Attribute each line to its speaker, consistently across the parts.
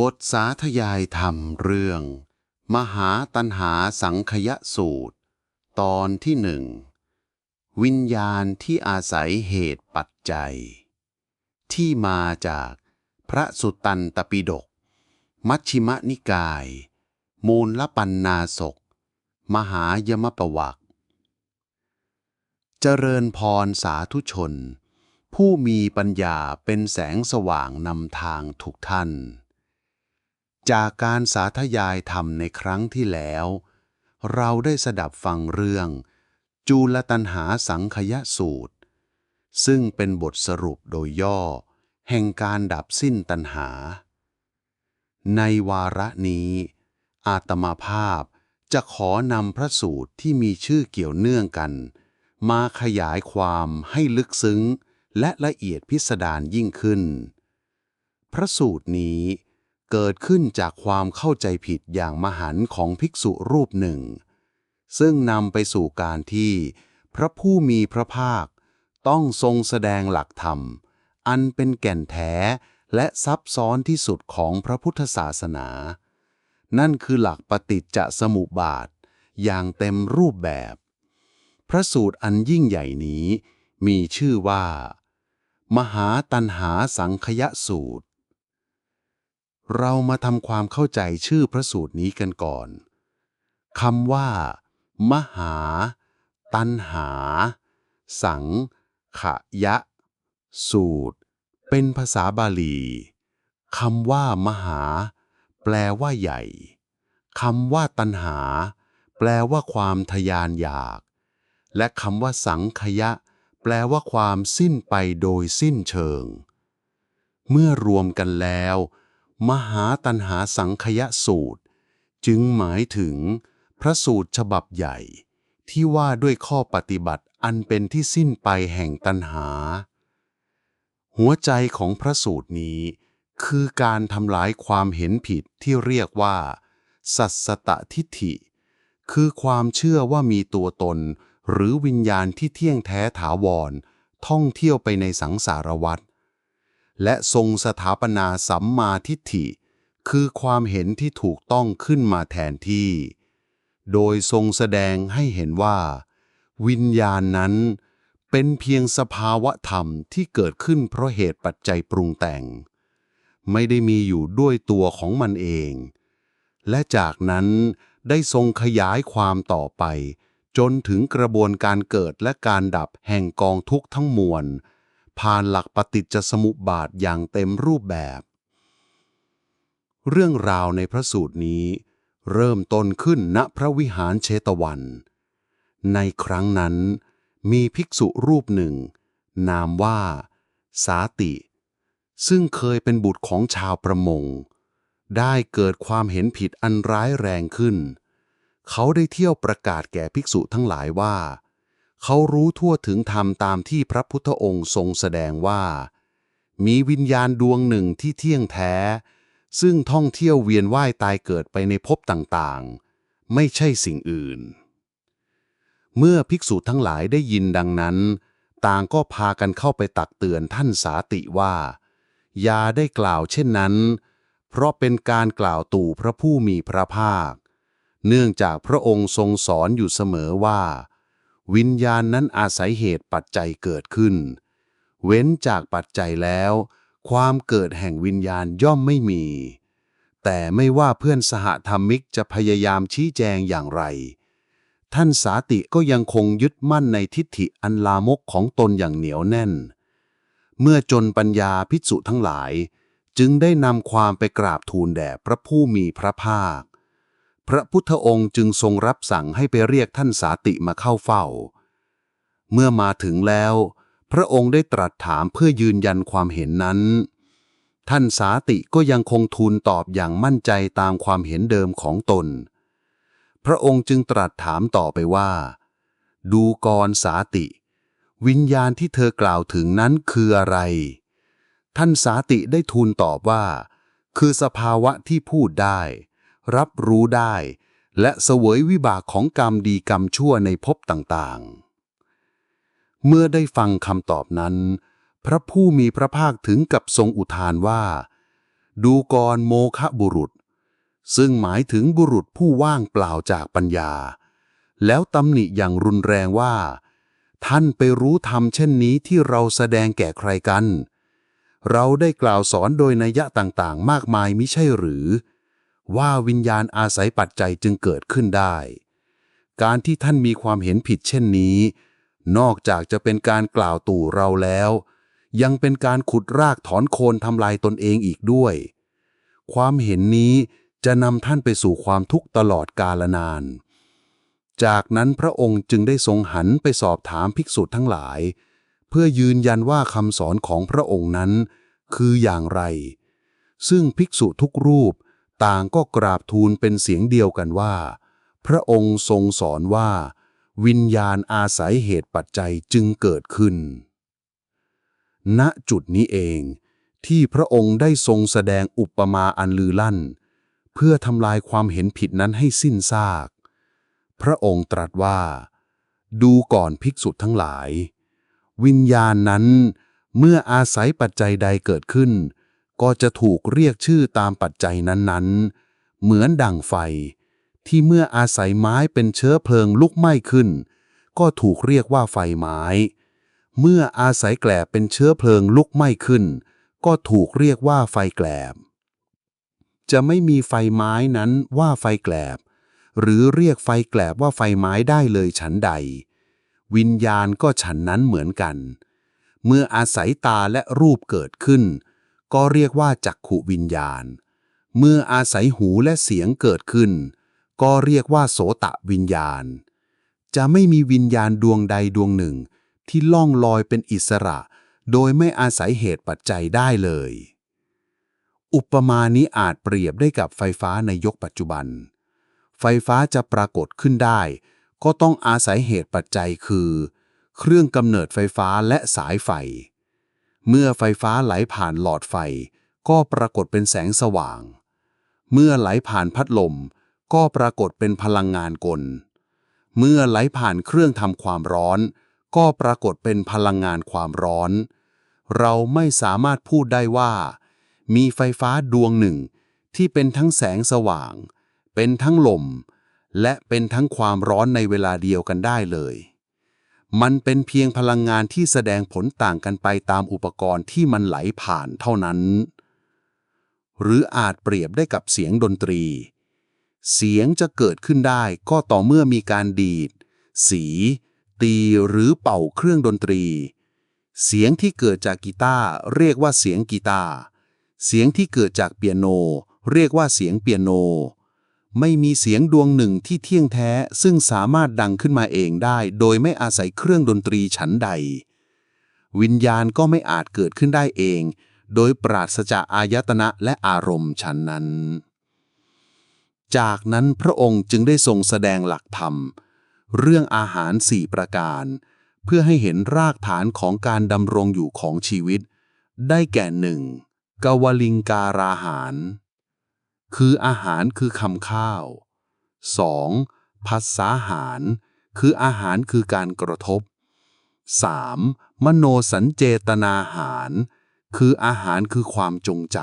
Speaker 1: บทสาธยายธรรมเรื่อง มหาตัณหาสังคยสูตร ตอนที่หนึ่ง วิญญาณที่อาศัยเหตุปัจจัย ที่มาจากพระสุตตันตปิฎกมัชชิมนิกาย มูลละปันนาศก มหายมปวักเจริญพรสาธุชน ผู้มีปัญญาเป็นแสงสว่างนำทางทุกท่าน จากการสาธยายธรรมในครั้งที่แล้ว เราได้สดับฟังเรื่อง จูลตันหาสังคยสูตร ซึ่งเป็นบทสรุปโดยย่อ แห่งการดับสิ้นตัณหา ในวาระนี้ อาตมาภาพจะขอนำพระสูตรที่มีชื่อเกี่ยวเนื่องกัน มาขยายความให้ลึกซึ้ง และละเอียดพิสดารยิ่งขึ้น พระสูตรนี้ เกิดขึ้นจากความเข้าใจผิดอย่างมหันของภิกษุรูปหนึ่ง ซึ่งนำไปสู่การที่ พระผู้มีพระภาค ต้องทรงแสดงหลักธรรม อันเป็นแก่นแท้และซับซ้อนที่สุดของพระพุทธศาสนา นั่นคือหลักปฏิจจสมุปบาท อย่างเต็มรูปแบบ พระสูตรอันยิ่งใหญ่นี้ มีชื่อว่า มหาตันหาสังคยสูตร เรามาทำความเข้าใจชื่อพระสูตรนี้กันก่อนคำว่า มหา ตันหา สังขยะ สูตร เป็นภาษาบาลีคำว่า มหา แปลว่าใหญ่คำว่าตันหา แปลว่าความทยานอยาก และคำว่า สังขยะ แปลว่าความสิ้นไปโดยสิ้นเชิง เมื่อรวมกันแล้ว มหาตันหาสังขยสูตร จึงหมายถึงพระสูตรฉบับใหญ่ ที่ว่าด้วยข้อปฏิบัติอันเป็นที่สิ้นไปแห่งตันหา หัวใจของพระสูตรนี้คือการทำลายความเห็นผิดที่เรียกว่า สัสสตทิฏฐิ คือความเชื่อว่ามีตัวตน หรือวิญญาณที่เที่ยงแท้ถาวร ท่องเที่ยวไปในสังสารวัฏ และทรงสถาปนาสัมมาทิฏฐิ คือความเห็นที่ถูกต้องขึ้นมาแทนที่ โดยทรงแสดงให้เห็นว่า วิญญาณนั้นเป็นเพียงสภาวะธรรมที่เกิดขึ้นเพราะเหตุปัจจัยปรุงแต่ง ไม่ได้มีอยู่ด้วยตัวของมันเอง และจากนั้นได้ทรงขยายความต่อไป จนถึงกระบวนการเกิดและการดับแห่งกองทุกข์ทั้งมวล ผ่านหลักปฏิจจสมุปบาทอย่างเต็มรูปแบบ เรื่องราวในพระสูตรนี้ เริ่มต้นขึ้นณพระวิหารเชตวัน ในครั้งนั้นมีภิกษุรูปหนึ่ง นามว่า สาติ ซึ่งเคยเป็นบุตรของชาวประมง ได้เกิดความเห็นผิดอันร้ายแรงขึ้น เขาได้เที่ยวประกาศแก่ภิกษุทั้งหลายว่า เขารู้ทั่วถึงธรรมตามที่พระพุทธองค์ทรงแสดงว่า มีวิญญาณดวงหนึ่งที่เที่ยงแท้ ซึ่งท่องเที่ยวเวียนว่ายตายเกิดไปในภพต่างๆ ไม่ใช่สิ่งอื่น เมื่อภิกษุทั้งหลายได้ยินดังนั้น ต่างก็พากันเข้าไปตักเตือนท่านสาติว่า อย่าได้กล่าวเช่นนั้น เพราะเป็นการกล่าวตู่พระผู้มีพระภาค เนื่องจากพระองค์ทรงสอนอยู่เสมอว่า วิญญาณนั้นอาศัยเหตุปัจจัยเกิดขึ้น เว้นจากปัจจัยแล้ว ความเกิดแห่งวิญญาณย่อมไม่มี แต่ไม่ว่าเพื่อนสหธรรมิกจะพยายามชี้แจงอย่างไร ท่านสาติก็ยังคงยึดมั่นในทิฏฐิอันลามกของตนอย่างเหนียวแน่น เมื่อจนปัญญาพิสุทั้งหลาย จึงได้นำความไปกราบทูลแด่พระผู้มีพระภาค พระพุทธองค์จึงทรงรับสั่งให้ไปเรียกท่านสาติมาเข้าเฝ้า เมื่อมาถึงแล้ว พระองค์ได้ตรัสถามเพื่อยืนยันความเห็นนั้น ท่านสาติก็ยังคงทูลตอบอย่างมั่นใจตามความเห็นเดิมของตน พระองค์จึงตรัสถามต่อไปว่า ดูกรสาติ วิญญาณที่เธอกล่าวถึงนั้นคืออะไร ท่านสาติได้ทูลตอบว่า คือสภาวะที่พูดได้ รับรู้ได้ และเสวยวิบากของกรรมดีกรรมชั่วในภพต่างๆ เมื่อได้ฟังคำตอบนั้น พระผู้มีพระภาคถึงกับทรงอุทานว่า ดูกรโมคะบุรุษ ซึ่งหมายถึงบุรุษผู้ว่างเปล่าจากปัญญา แล้วตำหนิอย่างรุนแรงว่า ท่านไปรู้ธรรมเช่นนี้ที่เราแสดงแก่ใครกันเราได้กล่าวสอนโดยนัยยะต่างๆ มากมายมิใช่หรือ ว่าวิญญาณอาศัยปัจจัยจึงเกิดขึ้นได้ การที่ท่านมีความเห็นผิดเช่นนี้ นอกจากจะเป็นการกล่าวตู่เราแล้ว ยังเป็นการขุดรากถอนโคนทำลายตนเองอีกด้วย ความเห็นนี้จะนำท่านไปสู่ความทุกข์ตลอดกาลนาน จากนั้นพระองค์จึงได้ทรงหันไปสอบถามภิกษุทั้งหลาย เพื่อยืนยันว่าคำสอนของพระองค์นั้น คืออย่างไร ซึ่งภิกษุทุกรูป ต่างก็กราบทูลเป็นเสียงเดียวกันว่า พระองค์ทรงสอนว่า วิญญาณอาศัยเหตุปัจจัยจึงเกิดขึ้น ณจุดนี้เองที่พระองค์ได้ทรงแสดงอุปมาอันลือลั่น เพื่อทำลายความเห็นผิดนั้นให้สิ้นซาก พระองค์ตรัสว่า ดูก่อนภิกษุทั้งหลาย วิญญาณนั้นเมื่ออาศัยปัจจัยใดเกิดขึ้น ก็จะถูกเรียกชื่อตามปัจจัยนั้นๆ เหมือนดั่งไฟ ที่เมื่ออาศัยไม้เป็นเชื้อเพลิงลุกไหม้ขึ้น ก็ถูกเรียกว่าไฟไม้ เมื่ออาศัยแกลบเป็นเชื้อเพลิงลุกไหม้ขึ้น ก็ถูกเรียกว่าไฟแกลบ จะไม่มีไฟไม้นั้นว่าไฟแกลบ หรือเรียกไฟแกลบว่าไฟไม้ได้เลยฉันใด วิญญาณก็ฉันนั้นเหมือนกัน เมื่ออาศัยตาและรูปเกิดขึ้น ก็เรียกว่าจักขุวิญญาณ เมื่ออาศัยหูและเสียงเกิดขึ้น ก็เรียกว่าโสตะวิญญาณ จะไม่มีวิญญาณดวงใดดวงหนึ่ง ที่ล่องลอยเป็นอิสระ โดยไม่อาศัยเหตุปัจจัยได้เลย อุปมานี้อาจเปรียบได้กับไฟฟ้าในยกปัจจุบัน ไฟฟ้าจะปรากฏขึ้นได้ ก็ต้องอาศัยเหตุปัจจัยคือ เครื่องกำเนิดไฟฟ้าและสายไฟ เมื่อไฟฟ้าไหลผ่านหลอดไฟ ก็ปรากฏเป็นแสงสว่าง เมื่อไหลผ่านพัดลม ก็ปรากฏเป็นพลังงานกล เมื่อไหลผ่านเครื่องทำความร้อน ก็ปรากฏเป็นพลังงานความร้อน เราไม่สามารถพูดได้ว่า มีไฟฟ้าดวงหนึ่ง ที่เป็นทั้งแสงสว่าง เป็นทั้งลม และเป็นทั้งความร้อนในเวลาเดียวกันได้เลย มันเป็นเพียงพลังงานที่แสดงผลต่างกันไปตามอุปกรณ์ที่มันไหลผ่านเท่านั้น หรืออาจเปรียบได้กับเสียงดนตรี เสียงจะเกิดขึ้นได้ก็ต่อเมื่อมีการดีด สี ตีหรือเป่าเครื่องดนตรี เสียงที่เกิดจากกีตาร์เรียกว่าเสียงกีตาร์ เสียงที่เกิดจากเปียโน เรียกว่าเสียงเปียโน ไม่มีเสียงดวงหนึ่งที่เที่ยงแท้ซึ่งสามารถดังขึ้นมาเองได้ โดยไม่อาศัยเครื่องดนตรีฉันใด วิญญาณก็ไม่อาจเกิดขึ้นได้เอง โดยปราศจากอายตนะและอารมณ์ฉันนั้น จากนั้นพระองค์จึงได้ทรงแสดงหลักธรรม เรื่องอาหารสี่ประการ เพื่อให้เห็นรากฐานของการดำรงอยู่ของชีวิต ได้แก่หนึ่งกวลิงการาหาร คืออาหารคือคำข้าว 2. พัสสาหาร คืออาหารคือการกระทบ 3. มโนสัญเจตนาหาร คืออาหารคือความจงใจ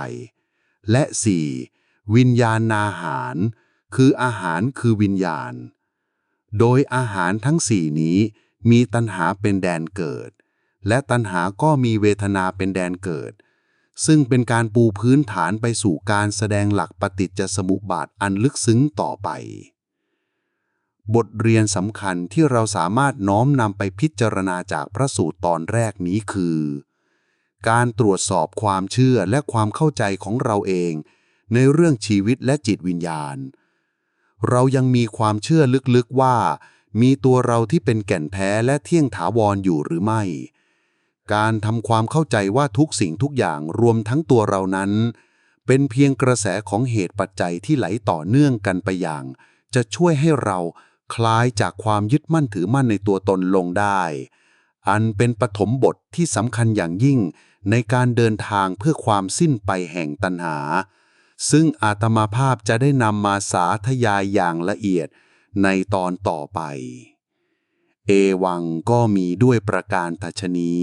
Speaker 1: และ 4. วิญญาณนาหาร คืออาหารคือวิญญาณ โดยอาหารทั้งสี่นี้มีตัณหาเป็นแดนเกิด และตัณหาก็มีเวทนาเป็นแดนเกิด ซึ่งเป็นการปูพื้นฐานไปสู่การแสดงหลักปฏิจจสมุปบาทอันลึกซึ้งต่อไป บทเรียนสำคัญที่เราสามารถน้อมนำไปพิจารณาจากพระสูตรตอนแรกนี้คือ การตรวจสอบความเชื่อและความเข้าใจของเราเอง ในเรื่องชีวิตและจิตวิญญาณ เรายังมีความเชื่อลึกๆว่า มีตัวเราที่เป็นแก่นแท้และเที่ยงถาวรอยู่หรือไม่ การทำความเข้าใจว่าทุกสิ่งทุกอย่างรวมทั้งตัวเรานั้น เป็นเพียงกระแสของเหตุปัจจัยที่ไหลต่อเนื่องกันไปอย่าง จะช่วยให้เราคลายจากความยึดมั่นถือมั่นในตัวตนลงได้ อันเป็นปฐมบทที่สำคัญอย่างยิ่งในการเดินทางเพื่อความสิ้นไปแห่งตัณหา ซึ่งอาตมาภาพจะได้นำมาสาธยายอย่างละเอียดในตอนต่อไป เอวังก็มีด้วยประการตชนี